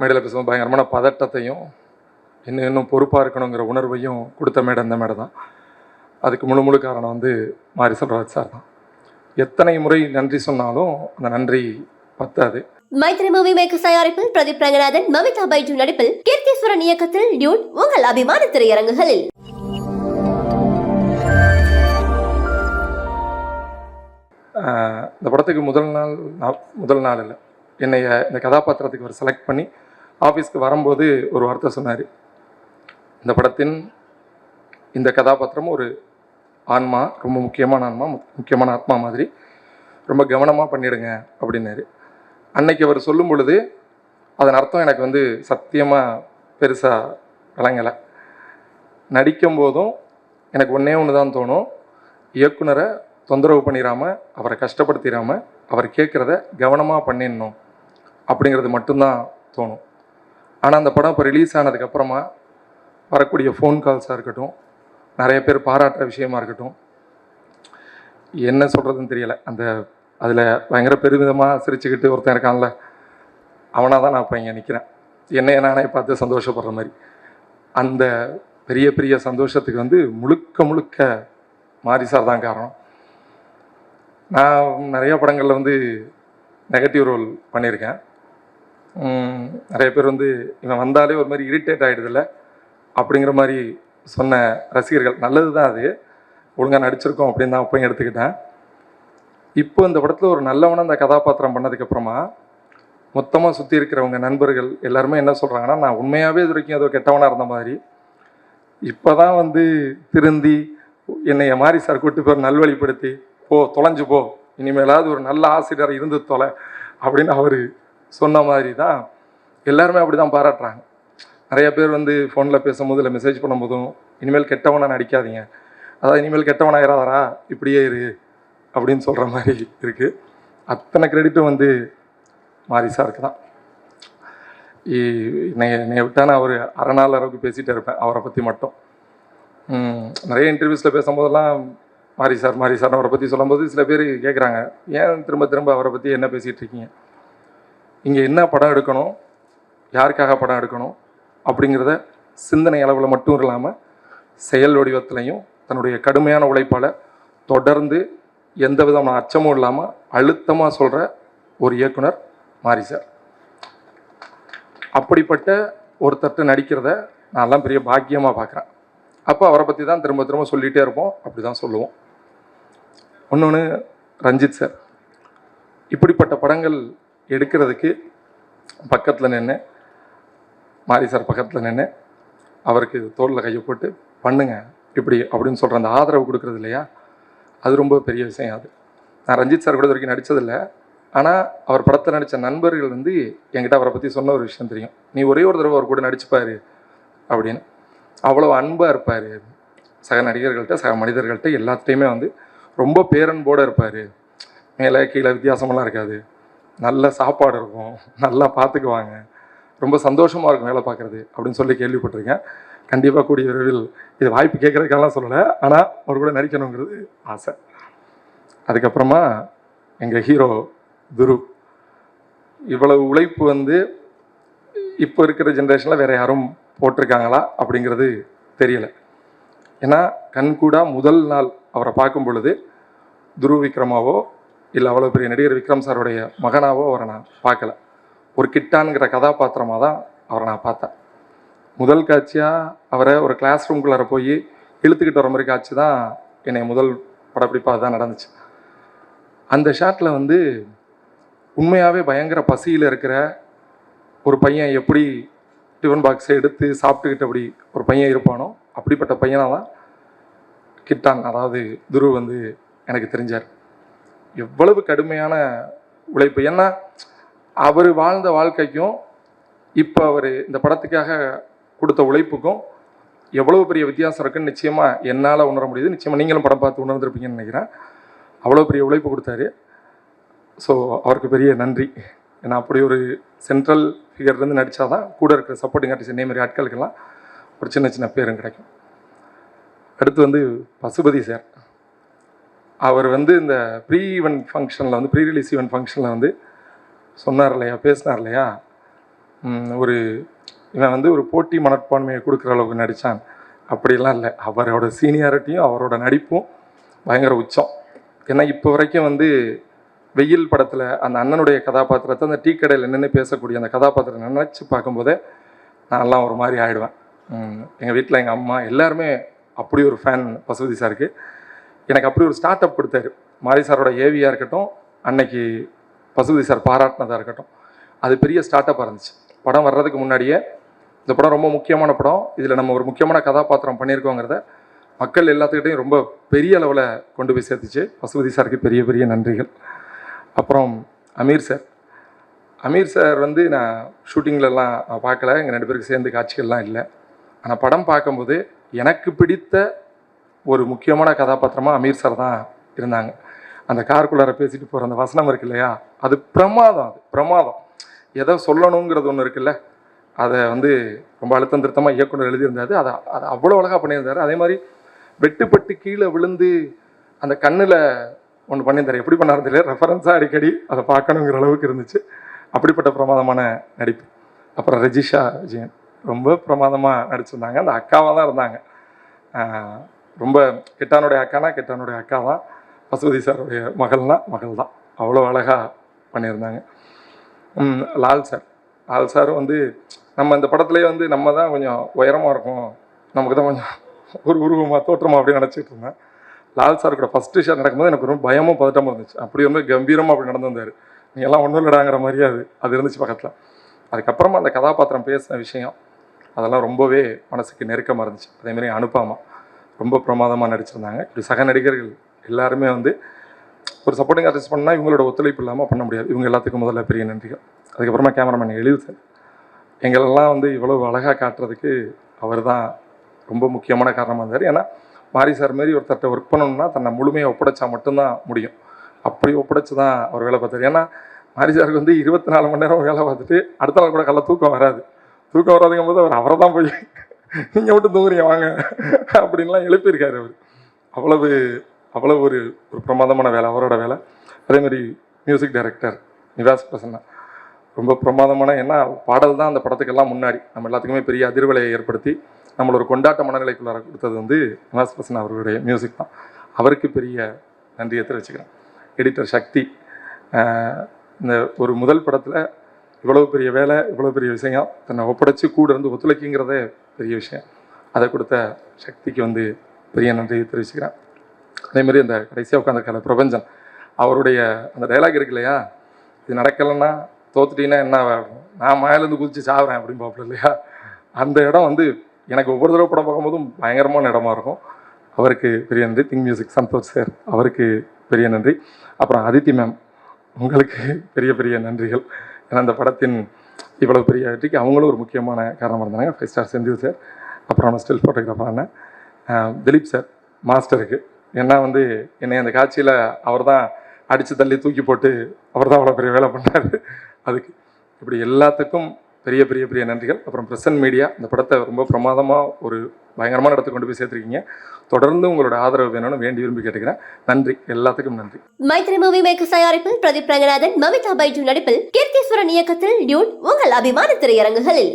மேடையில் பேசும்போது பயங்கரமான பதட்டத்தையும் இன்னும் இன்னும் பொறுப்பாக இருக்கணுங்கிற உணர்வையும் கொடுத்த மேடை இந்த மேடை தான். அதுக்கு முழு முழு காரணம் வந்து மாரி செல்வராஜ் சார் தான். எத்தனை முறை நன்றி சொன்னாலும் அந்த நன்றி பத்தாது. மைத்ரி மூவி மேக்கர்ஸ் தயாரிப்பில் பிரதீப் ரங்கநாதன் மமிதா பைஜு நடிப்பில் கீர்த்தீஸ்வரன் இயக்கத்தில் டியூட் உங்கள் அபிமான திரையரங்குகளில். இந்த படத்துக்கு முதல் நாள் முதல் நாள் இல்லை. என்னைய இந்த கதாபாத்திரத்துக்கு அவர் செலக்ட் பண்ணி ஆஃபீஸ்க்கு வரும்போது ஒரு வார்த்தை சொன்னார். இந்த படத்தின் இந்த கதாபாத்திரம் ஒரு ஆன்மா ரொம்ப முக்கியமான ஆன்மா முக்கியமான ஆத்மா மாதிரி. ரொம்ப கவனமாக பண்ணிடுங்க அப்படின்னாரு. அன்னைக்கு அவர் சொல்லும் பொழுது அதன் அர்த்தம் எனக்கு வந்து சத்தியமாக பெருசாக விளங்கலை. நடிக்கும் போதும் எனக்கு ஒன்றே ஒன்று தான் தோணும். இயக்குனரை தொந்தரவு பண்ணிடாமல் அவரை கஷ்டப்படுத்திடாமல் அவர் கேட்குறத கவனமாக பண்ணிடணும் அப்படிங்கிறது மட்டும்தான் தோணும். ஆனால் அந்த படம் இப்போ ரிலீஸ் ஆனதுக்கப்புறமா வரக்கூடிய ஃபோன் கால்ஸாக இருக்கட்டும் நிறைய பேர் பாராட்டுற விஷயமா இருக்கட்டும் என்ன சொல்கிறதுன்னு தெரியலை. அந்த அதில் பயங்கர பெருமிதமாக சிரிச்சுக்கிட்டு ஒருத்தன் இருக்கான்ல அவனாக தான் நான் இப்போ இங்கே நிற்கிறேன் என்னைய நானே பார்த்து சந்தோஷப்படுற மாதிரி. அந்த பெரிய பெரிய சந்தோஷத்துக்கு வந்து முழுக்க முழுக்க மாரி சார் தான் காரணம். நான் நிறைய படங்களில் வந்து நெகட்டிவ் ரோல் பண்ணியிருக்கேன். நிறைய பேர் வந்து இவன் வந்தாலே ஒரு மாதிரி இரிட்டேட் ஆகிடுதில்ல அப்படிங்கிற மாதிரி சொன்ன ரசிகர்கள். நல்லது தான் அது. ஒழுங்காக நடிச்சிருக்கோம் அப்படின்னு தான் அப்பயும் எடுத்துக்கிட்டேன். இப்போ இந்த படத்தில் ஒரு நல்லவனை அந்த கதாபாத்திரம் பண்ணதுக்கப்புறமா மொத்தமாக சுற்றி இருக்கிறவங்க நண்பர்கள் எல்லாருமே என்ன சொல்கிறாங்கன்னா நான் உண்மையாகவே இது வரைக்கும் ஏதோ கெட்டவனாக இருந்த மாதிரி. இப்போ தான் வந்து திருந்தி என்னைய மாதிரி சார் கூட்டு பேர் நல்வழிப்படுத்தி போ தொலைஞ்சு போ. இனிமேலாவது ஒரு நல்ல ஆசிரியர் இருந்து தொலை அப்படின்னு அவர் சொன்ன மாதிரி தான் எல்லாருமே அப்படி தான் பாராட்டுறாங்க. நிறைய பேர் வந்து ஃபோனில் பேசும்போது இல்லை மெசேஜ் பண்ணும்போதும் இனிமேல் கெட்டவனை நடிக்காதீங்க. அதாவது இனிமேல் கெட்டவனா இராதரா இப்படியே இரு அப்படின்னு சொல்கிற மாதிரி இருக்குது அத்தனை கிரெடிட்டும் வந்து மாரி சாருக்கு தான் என்னை விட்டா நான் ஒரு அரை நாள் அளவுக்கு பேசிகிட்டே இருப்பேன் அவரை பற்றி மட்டும். நிறைய இன்டர்வியூஸில் பேசும்போதெல்லாம் மாரி சார் மாரி சார் அவரை பற்றி சொல்லும்போது சில பேர் கேட்குறாங்க ஏன் திரும்ப திரும்ப அவரை பற்றி என்ன பேசிகிட்டு இருக்கீங்க? இங்கே என்ன படம் எடுக்கணும்? யாருக்காக படம் எடுக்கணும்? அப்படிங்கிறத சிந்தனை அளவில் மட்டும் இல்லாமல் செயல் வடிவத்திலையும் தன்னுடைய கடுமையான உழைப்பால் தொடர்ந்து எந்த விதமான அச்சமும் இல்லாமல் அழுத்தமாக சொல்கிற ஒரு இயக்குனர் மாரி சார். அப்படிப்பட்ட ஒருத்தர்கிட்ட நடிக்கிறத நான்லாம் பெரிய பாக்கியமாக பார்க்குறேன் அப்போ அவரை பற்றி தான் திரும்ப திரும்ப சொல்லிகிட்டே இருப்போம். அப்படி தான் சொல்லுவோம். இன்னொன்று ரஞ்சித் சார். இப்படிப்பட்ட படங்கள் எடுக்கிறதுக்கு பக்கத்தில் நின்று மாரி சார் பக்கத்தில் நின்று அவருக்கு தோளில் கையை போட்டு பண்ணுங்க இப்படி அப்படின்னு சொல்கிற அந்த ஆதரவு கொடுக்குறது இல்லையா? அது ரொம்ப பெரிய விஷயம் அது. நான் ரஞ்சித் சார் கூட இது வரைக்கும் நடித்ததில்லை ஆனால் அவர் படத்தில் நடித்த நண்பர்கள் வந்து என்கிட்ட அவரை பற்றி சொன்ன ஒரு விஷயம் தெரியும். நீ ஒரே ஒரு தடவை அவர் கூட நடிச்சுப்பாரு அப்படின்னு. அவ்வளோ அன்பாக இருப்பார். சக நடிகர்கள்ட்ட சக மனிதர்கள்ட்ட எல்லாத்தையுமே வந்து ரொம்ப பேரன்போடு இருப்பார். மேலே கீழே வித்தியாசமெல்லாம் இருக்காது. நல்ல சாப்பாடு இருக்கும் நல்லா பார்த்துக்குவாங்க ரொம்ப சந்தோஷமாக இருக்கும் வேலை பார்க்குறது அப்படின்னு சொல்லி கேள்விப்பட்டிருக்கேன். கண்டிப்பாக கூடிய விரைவில் இது வாய்ப்பு கேட்குறதுக்கெல்லாம் சொல்லலை. ஆனால் அவர் கூட நடிக்கணுங்கிறது ஆசை. அதுக்கப்புறமா எங்கள் ஹீரோ துரு. இவ்வளவு உழைப்பு வந்து இப்போ இருக்கிற ஜென்ரேஷனில் வேறு யாரும் போட்டிருக்காங்களா அப்படிங்கிறது தெரியல. ஏன்னா கண்கூடா முதல் நாள் அவரை பார்க்கும் பொழுது துரு விக்ரமாவோ இல்லை அவ்வளோ பெரிய நடிகர் விக்ரம் சாருடைய மகனாவோ அவரை நான் பார்க்கல. ஒரு கிட்டான்கிற கதாபாத்திரமாக தான் அவரை நான் பார்த்தேன். முதல் காட்சியாக அவரை ஒரு கிளாஸ் ரூம்குள்ளார போய் இழுத்துக்கிட்டு வர மாதிரி காட்சி தான் என்னை முதல் படப்பிடிப்பாக தான் நடந்துச்சு. அந்த ஷாட்டில் வந்து உண்மையாகவே பயங்கர பசியில் இருக்கிற ஒரு பையன் எப்படி டிஃபன் பாக்ஸை எடுத்து சாப்பிட்டுக்கிட்டு அப்படி ஒரு பையன் இருப்பானோ அப்படிப்பட்ட பையனாக தான் கிட்டான் அதாவது துரு வந்து எனக்கு தெரிஞ்சார். எவ்வளவு கடுமையான உழைப்பு. ஏன்னா அவர் வாழ்ந்த வாழ்க்கைக்கும் இப்போ அவர் இந்த படத்துக்காக கொடுத்த உழைப்புக்கும் எவ்வளவு பெரிய வித்தியாசம் இருக்குன்னு நிச்சயமாக என்னால் உணர முடியுது. நிச்சயமாக நீங்களும் படம் பார்த்து உணர்ந்திருப்பீங்கன்னு நினைக்கிறேன். அவ்வளோ பெரிய உழைப்பு கொடுத்தாரு. ஸோ அவருக்கு பெரிய நன்றி. ஏன்னா அப்படி ஒரு சென்ட்ரல் ஃபிகர்லேருந்து நடித்தா தான் கூட இருக்கிற சப்போர்ட்டிங் ஆர்டிஸ்ட் இதே மாதிரி ஆட்களுக்கெல்லாம் ஒரு சின்ன சின்ன பேரும் கிடைக்கும். அடுத்து வந்து பசுபதி சார் அவர் வந்து இந்த ப்ரீ ஈவெண்ட் ஃபங்க்ஷனில் வந்து ப்ரீ ரிலீஸ் ஈவெண்ட் ஃபங்க்ஷனில் வந்து சொன்னார் இல்லையா பேசினார் இல்லையா ஒரு இவன் வந்து ஒரு போட்டி மனப்பான்மையை கொடுக்குற அளவுக்கு நடித்தான் அப்படிலாம் இல்லை. அவரோட சீனியாரிட்டியும் அவரோட நடிப்பும் பயங்கர உச்சம். ஏன்னா இப்போ வரைக்கும் வந்து வெயில் படத்தில் அந்த அண்ணனுடைய கதாபாத்திரத்தை அந்த டீ கடையில் நின்று பேசக்கூடிய அந்த கதாபாத்திரத்தை நினச்சி பார்க்கும்போதே நான்லாம் ஒரு மாதிரி ஆயிடுவேன். எங்கள் வீட்டில் எங்கள் அம்மா எல்லாருமே அப்படி ஒரு ஃபேன் பசுபதி சாருக்கு எனக்கு அப்படி ஒரு ஸ்டார்ட் அப் கொடுத்தாரு. மாரி சாரோட ஏவியாக இருக்கட்டும் அன்னைக்கு பசுபதி சார் பாராட்டினதாக இருக்கட்டும். அது பெரிய ஸ்டார்ட் அப்பாக இருந்துச்சு. படம் வர்றதுக்கு முன்னாடியே இந்த படம் ரொம்ப முக்கியமான படம். இதில் நம்ம ஒரு முக்கியமான கதாபாத்திரம் பண்ணியிருக்கோங்கிறத மக்கள் எல்லாத்துக்கிட்டையும் ரொம்ப பெரிய அளவில் கொண்டு போய் சேர்த்துச்சு. பசுபதி சாருக்கு பெரிய பெரிய நன்றிகள். அப்புறம் அமீர் சார். அமீர் சார் வந்து நான் ஷூட்டிங்லலாம் பார்க்கல. எங்கள் ரெண்டு பேருக்கு சேர்ந்து காட்சிகள்லாம் இல்லை. ஆனால் படம் பார்க்கும்போது எனக்கு பிடித்த ஒரு முக்கியமான கதாபாத்திரமாக அமீர் சார் தான் இருந்தாங்க. அந்த காருக்குள்ளார பேசிட்டு போகிற அந்த வசனம் இருக்கு இல்லையா? அது பிரமாதம் அது பிரமாதம். எதை சொல்லணுங்கிறது ஒன்று இருக்குல்ல? அதை வந்து ரொம்ப அழுத்தம் திருத்தமாக இயக்குனர் எழுதியிருந்தாரு. அதை அதை அவ்வளோ அழகாக பண்ணியிருந்தாரு. அதே மாதிரி வெட்டுப்பட்டு கீழே விழுந்து அந்த கண்ணில் ஒன்று பண்ணியிருந்தார். எப்படி பண்ணாரு தெரியல. ரெஃபரன்ஸாக அடிக்கடி அதை பார்க்கணுங்கிற அளவுக்கு இருந்துச்சு. அப்படிப்பட்ட பிரமாதமான நடிப்பு. அப்புறம் ரெஜிஷா விஜயன். ரொம்ப பிரமாதமாக நடிச்சிருந்தாங்க. அந்த அக்காவாக தான் இருந்தாங்க. ரொம்ப கெட்டானுடைய அக்கானா கிட்டானுடைய அக்கா தான் பசுபதி சாருடைய மகள்னா மகள் தான் அவ்வளோ அழகாக பண்ணியிருந்தாங்க லால் சார். லால் சார் வந்து நம்ம இந்த படத்துலேயே வந்து நம்ம தான் கொஞ்சம் உயரமாக இருக்கும். நமக்கு தான் கொஞ்சம் ஒரு உருவமாக தோற்றமாக அப்படின்னு நினச்சிட்டு இருந்தேன். லால் சார் கூட ஃபஸ்ட்டு ஷேர் நடக்கும்போது எனக்கு ரொம்ப பயமும் பதட்டமாக இருந்துச்சு. அப்படி வந்து கம்பீரமாக அப்படி நடந்து வந்தார் நீ எல்லாம் ஒன்றும் இல்லடாங்கிற மாதிரியே அது அது இருந்துச்சு பக்கத்தில். அதுக்கப்புறமா அந்த கதாபாத்திரம் பேசின விஷயம் அதெல்லாம் ரொம்பவே மனசுக்கு நெருக்கமாக இருந்துச்சு. அதேமாதிரி அனுப்பாமா. ரொம்ப பிரமாதமாக நடிச்சிருந்தாங்க. இப்படி சக நடிகர்கள் எல்லாருமே வந்து ஒரு சப்போர்ட்டிங் ஆர்டிஸ்ட் பண்ணால் இவங்களோட ஒத்துழைப்பு இல்லாமல் பண்ண முடியாது. இவங்க எல்லாத்துக்கும் முதல்ல பெரிய நன்றிகள். அதுக்கப்புறமா கேமராமேன் எழுது சார் எங்களெல்லாம் வந்து இவ்வளவு அழகாக காட்டுறதுக்கு அவர் தான் ரொம்ப முக்கியமான காரணமாக இருந்தார். ஏன்னா மாரி சார் மாரி ஒருத்தர்கிட்ட ஒர்க் பண்ணணும்னா தன்னை முழுமையாக ஒப்படைச்சா மட்டும்தான் முடியும். அப்படி ஒப்படைச்சு தான் அவர் வேலை பார்த்தார். ஏன்னா மாரி சாருக்கு வந்து இருபத்தி நாலு மணி நேரம் வேலை பார்த்துட்டு அடுத்த நாள் கூட கல்ல தூக்கம் வராது. தூக்கம் வராதுங்கும் போது அவர் அவரை தான் போய் நீங்கள் மட்டும் தூங்குறீங்க வாங்க. அப்படின்லாம் எழுப்பியிருக்காரு அவர். அவ்வளவு அவ்வளவு ஒரு ஒரு பிரமாதமான வேலை அவரோட வேலை. அதேமாதிரி மியூசிக் டைரக்டர் நிவாஸ் பிரசன்னா. ரொம்ப பிரமாதமான ஏன்னா பாடல் தான் அந்த படத்துக்கெல்லாம் முன்னாடி. நம்ம எல்லாத்துக்குமே பெரிய அதிர்வலையை ஏற்படுத்தி நம்மள ஒரு கொண்டாட்ட மனநிலைக்குள்ளார கொடுத்தது வந்து நிவாஸ் பிரசன்னா அவர்களுடைய மியூசிக் தான். அவருக்கு பெரிய நன்றியை தெரிவிச்சுக்கிறேன். எடிட்டர் சக்தி இந்த ஒரு முதல் படத்தில் இவ்வளோ பெரிய வேலை இவ்வளோ பெரிய விஷயம் தன்னை ஒப்படைச்சு கூட இருந்து ஒத்துழைக்குங்கிறதே பெரிய விஷயம். அதை கொடுத்த சக்திக்கு வந்து பெரிய நன்றியை தெரிவிச்சுக்கிறேன். அதே மாதிரி அந்த கடைசியாக உட்காந்துருக்கால பிரபஞ்சன் அவருடைய அந்த டைலாக் இருக்கு இல்லையா? இது நடக்கலைன்னா தோத்துட்டீங்கன்னா என்ன ஆகும் நான் மேலேருந்து குதிச்சு சாவுறேன் அப்படின்னு பார்ப்பல இல்லையா? அந்த இடம் வந்து எனக்கு ஒவ்வொரு தடவை படம் பார்க்கும்போதும் பயங்கரமான இடமா இருக்கும். அவருக்கு பெரிய நன்றி. திங் மியூசிக் சந்தோஷ் சார் அவருக்கு பெரிய நன்றி. அப்புறம் அதித்தி மேம் உங்களுக்கு பெரிய பெரிய நன்றிகள். ஏன்னா அந்த படத்தின் இவ்வளவு பெரிய வெற்றிக்கு அவங்களும் ஒரு முக்கியமான காரணமாக இருந்தாங்க. ஃபைவ் ஸ்டார் செஞ்சு சார் அப்புறம் ஸ்டில் ஃபோட்டோகிராஃபர் அண்ணன் திலீப் சார் மாஸ்டருக்கு ஏன்னா வந்து என்னை அந்த காட்சியில் அவர் தான் அடித்து தள்ளி தூக்கி போட்டு அவர் தான் அவ்வளோ பெரிய வேலை பண்ணார். அதுக்கு இப்படி எல்லாத்துக்கும் பெரிய பெரிய பெரிய நன்றிகள். அப்புறம் பிரசன்ட் மீடியா இந்த படத்தை ரொம்ப பிரமாதமாக ஒரு பயங்கரமான இடத்துக்கு கொண்டு போய் சேர்த்துருக்கீங்க. தொடர்ந்து உங்களோட ஆதரவு வேணும்னு வேண்டி விரும்பி கேட்டுக்கிறேன். நன்றி. எல்லாத்துக்கும் நன்றி. மைத்ரி மூவி மேக்கர்ஸ் தயாரிப்பில் பிரதீப் ரங்கநாதன் மமிதா பைஜு நடிப்பில் கீர்த்தீஸ்வரன் இயக்கத்தில் டியூட் உங்கள் அபிமான திரையரங்குகளில்.